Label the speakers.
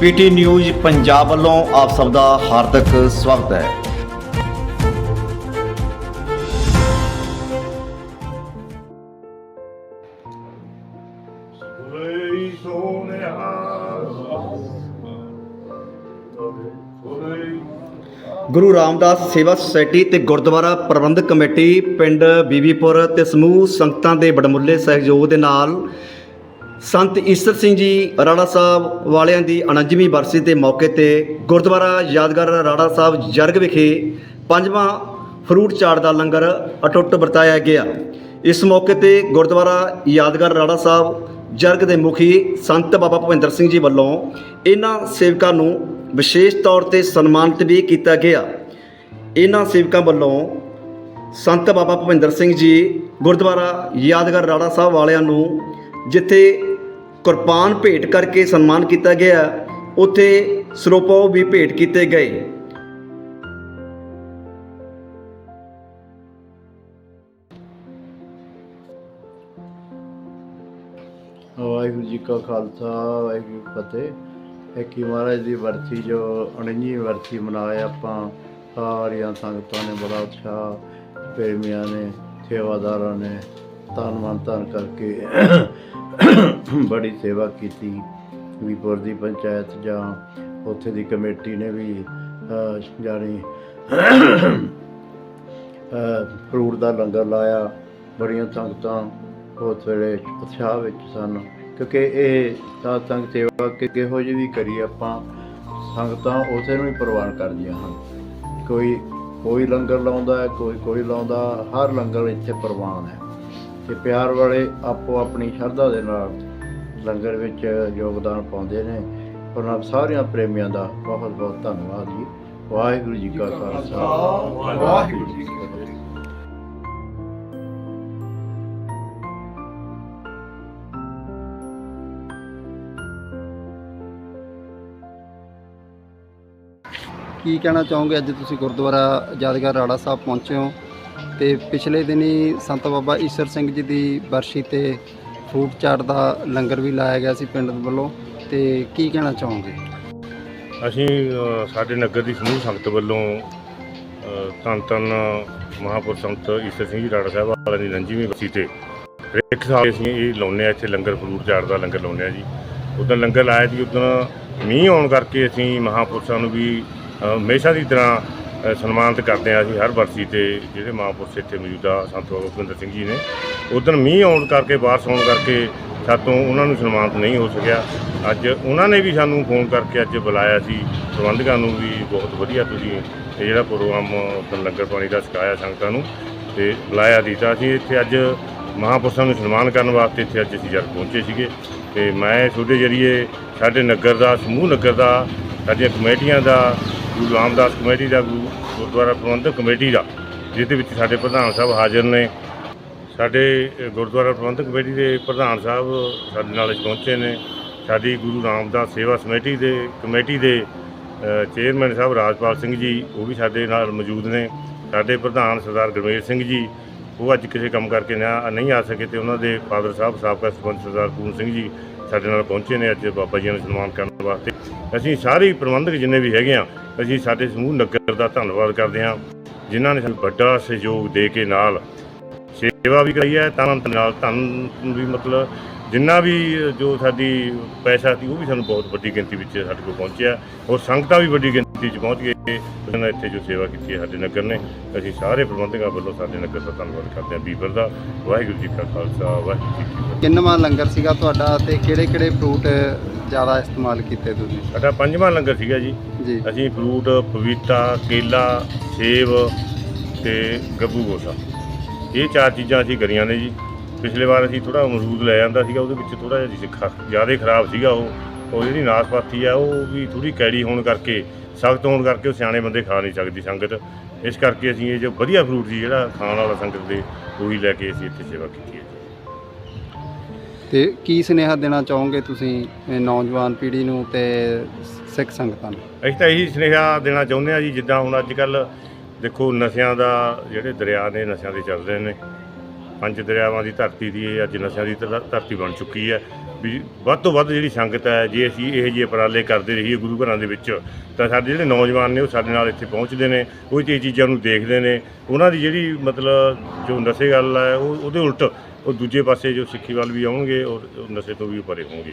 Speaker 1: PT news Punjab ਵੱਲੋਂ ਆਪ ਸਭ ਦਾ ਹਾਰਦਿਕ ਸਵਾਗਤ ਹੈ।
Speaker 2: ਸੋਨਿਆ
Speaker 1: ਗੁਰੂ ਰਾਮਦਾਸ ਸੇਵਾ ਸੁਸਾਇਟੀ ਤੇ ਗੁਰਦੁਆਰਾ ਪ੍ਰਬੰਧਕ ਕਮੇਟੀ ਪਿੰਡ ਬੀਬੀਪੁਰ ਤੇ ਸਮੂਹ ਸੰਗਤਾਂ ਦੇ ਬੜਮੁੱਲੇ ਸਹਿਯੋਗ ਦੇ ਨਾਲ ਸੰਤ ਈਸਰ ਸਿੰਘ ਜੀ ਰਾੜਾ ਸਾਹਿਬ ਵਾਲਿਆਂ ਦੀ 49ਵੀਂ ਬਰਸੀ ਦੇ ਮੌਕੇ ਤੇ ਗੁਰਦੁਆਰਾ ਯਾਦਗਾਰ ਰਾੜਾ ਸਾਹਿਬ ਜਰਗ ਵਿਖੇ ਪੰਜਵਾਂ ਫਰੂਟ ਚਾਟ ਦਾ ਲੰਗਰ ਅਟੁੱਟ ਵਰਤਾਇਆ ਗਿਆ। ਇਸ ਮੌਕੇ ਤੇ ਗੁਰਦੁਆਰਾ ਯਾਦਗਾਰ ਰਾੜਾ ਸਾਹਿਬ ਜਰਗ ਦੇ ਮੁਖੀ ਸੰਤ ਬਾਬਾ ਭਵਿੰਦਰ ਸਿੰਘ ਜੀ ਵੱਲੋਂ ਇਹਨਾਂ ਸੇਵਕਾਂ ਨੂੰ ਵਿਸ਼ੇਸ਼ ਤੌਰ ਤੇ ਸਨਮਾਨਿਤ ਵੀ ਕੀਤਾ ਗਿਆ। ਇਹਨਾਂ ਸੇਵਕਾਂ ਵੱਲੋਂ ਸੰਤ ਬਾਬਾ ਭਵਿੰਦਰ ਸਿੰਘ ਜੀ ਗੁਰਦੁਆਰਾ ਯਾਦਗਾਰ ਰਾੜਾ ਸਾਹਿਬ ਵਾਲਿਆਂ ਨੂੰ ਜਿੱਥੇ ਕੁਰਬਾਨ ਭੇਟ ਕਰਕੇ ਸਨਮਾਨ ਕੀਤਾ ਗਿਆ। ਉੱਥੇ ਸਰੋਪੋ ਵੀ ਭੇਟ ਕੀਤੇ ਗਏ।
Speaker 3: ਵਾਹਿਗੁਰੂ ਜੀ ਕਾ ਖਾਲਸਾ, ਵਾਹਿਗੁਰੂ ਫਤਿਹ। ਇੱਕ ਮਹਾਰਾਜ ਦੀ ਵਰਸੀ ਜੋ 49ਵੀਂ ਵਰਸੀ ਮਨਾਏ ਆਪਾਂ, ਸਾਰੀਆਂ ਸੰਗਤਾਂ ਨੇ ਬੜਾ ਉਤਸ਼ਾਹ, ਪ੍ਰੇਮੀਆਂ ਨੇ, ਸੇਵਾਦਾਰਾਂ ਨੇ। ਤਨ ਮਨ ਧਨ ਕਰਕੇ ਬੜੀ ਸੇਵਾ ਕੀਤੀ ਵੀਪੁਰ ਦੀ ਪੰਚਾਇਤ ਜਾਂ ਉੱਥੇ ਦੀ ਕਮੇਟੀ ਨੇ ਵੀ ਅਹ, ਜਾਣੀ ਫਰੂਟ ਦਾ ਲੰਗਰ ਲਾਇਆ। ਬੜੀਆਂ ਸੰਗਤਾਂ ਉਸ ਵੇਲੇ ਉਤਸ਼ਾਹ ਵਿੱਚ ਸਨ ਕਿਉਂਕਿ ਇਹ ਸਾਧ ਸੰਗ ਸੇਵਾ ਕਿ ਕਿਹੋ ਜਿਹੀ ਵੀ ਕਰੀ ਆਪਾਂ ਸੰਗਤਾਂ ਉਸੇ ਨੂੰ ਹੀ ਪ੍ਰਵਾਨ ਕਰਦੀਆਂ ਹਨ। ਕੋਈ ਕੋਈ ਲੰਗਰ ਲਾਉਂਦਾ ਕੋਈ ਕੋਈ ਲਾਉਂਦਾ ਹਰ ਲੰਗਰ ਇੱਥੇ ਪ੍ਰਵਾਨ ਹੈ। ਤੇ ਪਿਆਰ ਵਾਲੇ ਆਪੋ ਆਪਣੀ ਸ਼ਰਧਾ ਦੇ ਨਾਲ ਲੰਗਰ ਵਿੱਚ ਯੋਗਦਾਨ ਪਾਉਂਦੇ ਨੇ। ਉਹਨਾਂ ਸਾਰਿਆਂ ਪ੍ਰੇਮੀਆਂ ਦਾ ਬਹੁਤ ਬਹੁਤ ਧੰਨਵਾਦ ਜੀ। ਵਾਹਿਗੁਰੂ ਜੀ ਕਾ ਖਾਲਸਾ। ਵਾਹਿਗੁਰੂ ਜੀ ਕੀ ਫਤਿਹ।
Speaker 4: ਕੀ ਕਹਿਣਾ ਚਾਹੋਗੇ? ਅੱਜ ਤੁਸੀਂ ਗੁਰਦੁਆਰਾ ਯਾਦਗਾਰ ਰਾੜਾ ਸਾਹਿਬ ਪਹੁੰਚੇ ਹੋ। ਤੇ ਪਿਛਲੇ ਦਿਨੀ ਸੰਤ ਬਾਬਾ ਈਸਰ ਸਿੰਘ ਜੀ ਦੀ ਬਰਸ਼ੀ ਤੇ ਫਰੂਟ ਚਾਟ ਦਾ ਲੰਗਰ ਵੀ ਲਾਇਆ ਗਿਆ ਸੀ ਪਿੰਡ ਵੱਲੋਂ ਤੇ ਕੀ ਕਹਿਣਾ ਚਾਹੋਗੇ?
Speaker 2: ਅਸੀਂ ਅ, ਸਾਡੇ ਨਗਰ ਦੀ ਸਮੂਹ ਸੰਗਤ ਵੱਲੋਂ ਅ, ਧੰਨ ਧੰਨ ਮਹਾਪੁਰਸ਼ ਸੰਤ ਈਸਰ ਸਿੰਘ ਜੀ ਰਾੜਾ ਸਾਹਿਬ ਵਾਲਿਆਂ ਦੀ ਰੰਜੀਵੀਂ ਬਸੀ ਤੇ ਇੱਕ ਸਾਲ ਅਸੀਂ ਇਹ ਲਾਉਂਦੇ ਹਾਂ ਇੱਥੇ ਲੰਗਰ ਫਰੂਟ ਚਾਟ ਦਾ ਲੰਗਰ ਲਾਉਂਦੇ ਹਾਂ ਜੀ। ਉਦੋਂ ਲੰਗਰ ਲਾਇਆ ਜੀ ਉਦੋਂ ਮੀਂਹ ਆਉਣ ਕਰਕੇ ਅਸੀਂ ਮਹਾਪੁਰਸ਼ਾਂ ਨੂੰ ਵੀ ਅ, ਹਮੇਸ਼ਾ ਦੀ ਤਰ੍ਹਾਂ ਸਨਮਾਨਿਤ ਕਰਦੇ ਆ ਅਸੀਂ ਹਰ ਵਰਸੀ ਤੇ, ਜਿਹੜੇ ਮਹਾਂਪੁਰਸ਼ ਇੱਥੇ ਮੌਜੂਦਾ ਸੰਤ ਬਾਬਾ ਭੁਪਿੰਦਰ ਸਿੰਘ ਜੀ ਨੇ। ਉਦੋਂ ਮੀਂਹ ਆਉਣ ਕਰਕੇ, ਬਾਰਿਸ਼ ਆਉਣ ਕਰਕੇ ਸਾਤੋਂ ਉਹਨਾਂ ਨੂੰ ਸਨਮਾਨਿਤ ਨਹੀਂ ਹੋ ਸਕਿਆ। ਅੱਜ ਉਹਨਾਂ ਨੇ ਵੀ ਸਾਨੂੰ ਫੋਨ ਕਰਕੇ ਅੱਜ ਬੁਲਾਇਆ ਸੀ। ਪ੍ਰਬੰਧਕਾਂ ਨੂੰ ਵੀ ਬਹੁਤ ਵਧੀਆ ਤੁਸੀਂ ਇਹ ਜਿਹੜਾ ਪ੍ਰੋਗਰਾਮ ਲੰਗਰ ਪਾਣੀ ਦਾ ਸਿਖਾਇਆ ਸੰਗਤਾਂ ਨੂੰ ਤੇ ਬੁਲਾਇਆ ਦੀ ਤਾਂ ਅਸੀਂ ਇੱਥੇ ਅੱਜ ਮਹਾਂਪੁਰਸ਼ਾਂ ਨੂੰ ਸਨਮਾਨ ਕਰਨ ਵਾਸਤੇ ਇੱਥੇ ਅੱਜ ਅਸੀਂ ਜਦ ਪਹੁੰਚੇ ਸੀਗੇ। ਤੇ ਮੈਂ ਤੁਹਾਡੇ ਜਰੀਏ ਸਾਡੇ ਨਗਰ ਦਾ, ਸਮੂਹ ਨਗਰ ਦਾ ਸਾਡੀਆਂ ਕਮੇਟੀਆਂ ਦਾ, ਗੁਰੂ ਰਾਮਦਾਸ ਕਮੇਟੀ ਦਾ, ਗੁਰੂ ਗੁਰਦੁਆਰਾ ਪ੍ਰਬੰਧਕ ਕਮੇਟੀ ਦਾ, ਜਿਹਦੇ ਵਿੱਚ ਸਾਡੇ ਪ੍ਰਧਾਨ ਸਾਹਿਬ ਹਾਜ਼ਰ ਨੇ। ਸਾਡੇ ਗੁਰਦੁਆਰਾ ਪ੍ਰਬੰਧਕ ਕਮੇਟੀ ਦੇ ਪ੍ਰਧਾਨ ਸਾਹਿਬ ਸਾਡੇ ਨਾਲ ਪਹੁੰਚੇ ਨੇ। ਸਾਡੀ ਗੁਰੂ ਰਾਮਦਾਸ ਸੇਵਾ ਸਮੇਟੀ ਦੇ, ਕਮੇਟੀ ਦੇ ਚੇਅਰਮੈਨ ਸਾਹਿਬ ਰਾਜਪਾਲ ਸਿੰਘ ਜੀ, ਉਹ ਵੀ ਸਾਡੇ ਨਾਲ ਮੌਜੂਦ ਨੇ। ਸਾਡੇ ਪ੍ਰਧਾਨ ਸਰਦਾਰ ਗੁਰਮੇਲ ਸਿੰਘ ਜੀ, ਉਹ ਅੱਜ ਕਿਸੇ ਕੰਮ ਕਰਕੇ ਨਾ, ਨਹੀਂ ਆ ਸਕੇ ਤੇ ਉਹਨਾਂ ਦੇ ਫਾਦਰ ਸਾਹਿਬ, ਸਾਬਕਾ ਸਰਪੰਚ ਸਰਦਾਰ ਪੂਰਨ ਸਿੰਘ ਜੀ ਸਾਡੇ ਨਾਲ ਪਹੁੰਚੇ ਨੇ ਅੱਜ ਬਾਬਾ ਜੀ ਨੂੰ ਸਨਮਾਨ ਕਰਨ ਵਾਸਤੇ। ਅਸੀਂ ਸਾਰੇ ਹੀ ਪ੍ਰਬੰਧਕ ਜਿੰਨੇ ਵੀ ਹੈਗੇ ਆ, ਅਸੀਂ ਸਾਡੇ ਸਮੂਹ ਨਗਰ ਦਾ ਧੰਨਵਾਦ ਕਰਦੇ ਹਾਂ, ਜਿਨ੍ਹਾਂ ਨੇ ਸਾਨੂੰ ਵੱਡਾ ਸਹਿਯੋਗ ਦੇ ਕੇ ਨਾਲ ਸੇਵਾ ਵੀ ਕਰਾਈ ਹੈ। ਤਾਂ ਨਾਲ ਧੰਨ ਵੀ ਮਤਲਬ ਜਿੰਨਾ ਵੀ ਜੋ ਸਾਡੀ ਪੈਸਾ ਸੀ, ਉਹ ਵੀ ਸਾਨੂੰ ਬਹੁਤ ਵੱਡੀ ਗਿਣਤੀ ਵਿੱਚ ਸਾਡੇ ਕੋਲ ਪਹੁੰਚਿਆ। ਔਰ ਸੰਗਤਾਂ ਵੀ ਵੱਡੀ ਗਿਣਤੀ 'ਚ ਪਹੁੰਚ ਗਏ ਉਹਨਾਂ ਨੇ ਇੱਥੇ ਜੋ ਸੇਵਾ ਕੀਤੀ ਹੈ ਸਾਡੇ ਨਗਰ ਨੇ। ਅਸੀਂ ਸਾਰੇ ਪ੍ਰਬੰਧਕਾਂ ਵੱਲੋਂ ਸਾਡੇ ਨਗਰ ਦਾ ਧੰਨਵਾਦ ਕਰਦੇ ਹਾਂ। ਬੀਬਰ ਦਾ ਵਾਹਿਗੁਰੂ ਜੀ ਕਾ ਖਾਲਸਾ ਵਾਹਿਗੁਰੂ ਜੀ ਕੀ ਫਤਿਹ।
Speaker 4: ਕਿੰਨਵਾਂ ਲੰਗਰ ਸੀਗਾ ਤੁਹਾਡਾ ਤੇ ਕਿਹੜੇ ਕਿਹੜੇ ਫਰੂਟ ਜ਼ਿਆਦਾ ਇਸਤੇਮਾਲ ਕੀਤੇ ਤੁਸੀਂ?
Speaker 2: ਸਾਡਾ ਪੰਜਵਾਂ ਲੰਗਰ ਸੀਗਾ ਜੀ।
Speaker 4: ਜੀ।
Speaker 2: ਅਸੀਂ ਫਰੂਟ ਪਪੀਤਾ ਕੇਲਾ ਸੇਬ ਤੇ ਗੱਬੂ ਗੋਸਾ। ਇਹ ਚਾਰ ਚੀਜ਼ਾਂ ਅਸੀਂ ਕਰੀਆਂ ਨੇ ਜੀ। ਪਿਛਲੇ ਵਾਰ ਅਸੀਂ ਥੋੜਾ ਅਮਰੂਦ ਲੈ ਆਂਦਾ ਸੀਗਾ ਉਹਦੇ ਵਿੱਚ ਥੋੜਾ ਜਿਹਾ ਜ਼ਿਆਦਾ ਖਰਾਬ ਸੀਗਾ ਉਹ। ਉਹ ਜਿਹੜੀ ਨਾਸਪਾਤੀ ਆ ਉਹ ਵੀ ਥੋੜੀ ਕੈੜੀ ਹੋਣ ਕਰਕੇ ਸਖਤ ਹੋਣ ਕਰਕੇ ਉਹ ਸਿਆਣੇ ਬੰਦੇ ਖਾ ਨਹੀਂ ਸਕਦੀ ਸੰਗਤ। ਇਸ ਕਰਕੇ ਅਸੀਂ ਇਹ ਜੋ ਵਧੀਆ ਫਰੂਟ ਸੀ ਜਿਹੜਾ ਖਾਣ ਵਾਲਾ ਸੰਗਤ ਦੇ ਉਹੀ ਲੈ ਕੇ ਅਸੀਂ ਇੱਥੇ ਸੇਵਾ ਕੀਤੀ ਹੈ
Speaker 4: ਤੇ ਕੀ ਸੁਨੇਹਾ ਦੇਣਾ ਚਾਹੋਗੇ ਤੁਸੀਂ ਨੌਜਵਾਨ ਪੀੜ੍ਹੀ ਨੂੰ ਤੇ ਸਿੱਖ ਸੰਗਤਾਂ ਨੂੰ?
Speaker 2: ਅਸੀਂ ਤਾਂ ਇਹੀ ਸੁਨੇਹਾ ਦੇਣਾ ਚਾਹੁੰਦੇ ਹਾਂ ਜੀ ਜਿੱਦਾਂ ਹੁਣ ਅੱਜ ਕੱਲ ਦੇਖੋ ਨਸ਼ਿਆਂ ਦਾ ਜਿਹੜੇ ਦਰਿਆ ਨੇ ਨਸ਼ਿਆਂ ਦੇ ਚੱਲ ਰਹੇ ਨੇ। ਪੰਜ ਦਰਿਆਵਾਂ ਦੀ ਧਰਤੀ ਦੀ ਇਹ ਅੱਜ ਨਸ਼ਿਆਂ ਦੀ ਧਰ- ਧਰਤੀ ਬਣ ਚੁੱਕੀ ਹੈ। ਵੀ ਵੱਧ ਤੋਂ ਵੱਧ ਜਿਹੜੀ ਸੰਗਤ ਹੈ, ਜੇ ਅਸੀਂ ਇਹ ਜਿਹੇ ਉਪਰਾਲੇ ਕਰਦੇ ਰਹੀਏ ਗੁਰੂ ਘਰਾਂ ਦੇ ਵਿੱਚ, ਤਾਂ ਸਾਡੇ ਜਿਹੜੇ ਨੌਜਵਾਨ ਨੇ ਉਹ ਸਾਡੇ ਨਾਲ ਇੱਥੇ ਪਹੁੰਚਦੇ ਨੇ, ਉਹ ਇਹ ਚੀਜ਼ਾਂ ਨੂੰ ਦੇਖਦੇ ਨੇ। ਉਹਨਾਂ ਦੀ ਜਿਹੜੀ ਮਤਲਬ ਜੋ ਨਸ਼ੇ ਗੱਲ ਹੈ, ਉਹ ਉਹਦੇ ਉਲਟ ਉਹ ਦੂਜੇ ਪਾਸੇ ਜੋ ਸਿੱਖੀ ਵੱਲ ਵੀ ਆਉਣਗੇ ਔਰ ਨਸ਼ੇ ਤੋਂ ਵੀ ਪਰੇ ਹੋਣਗੇ।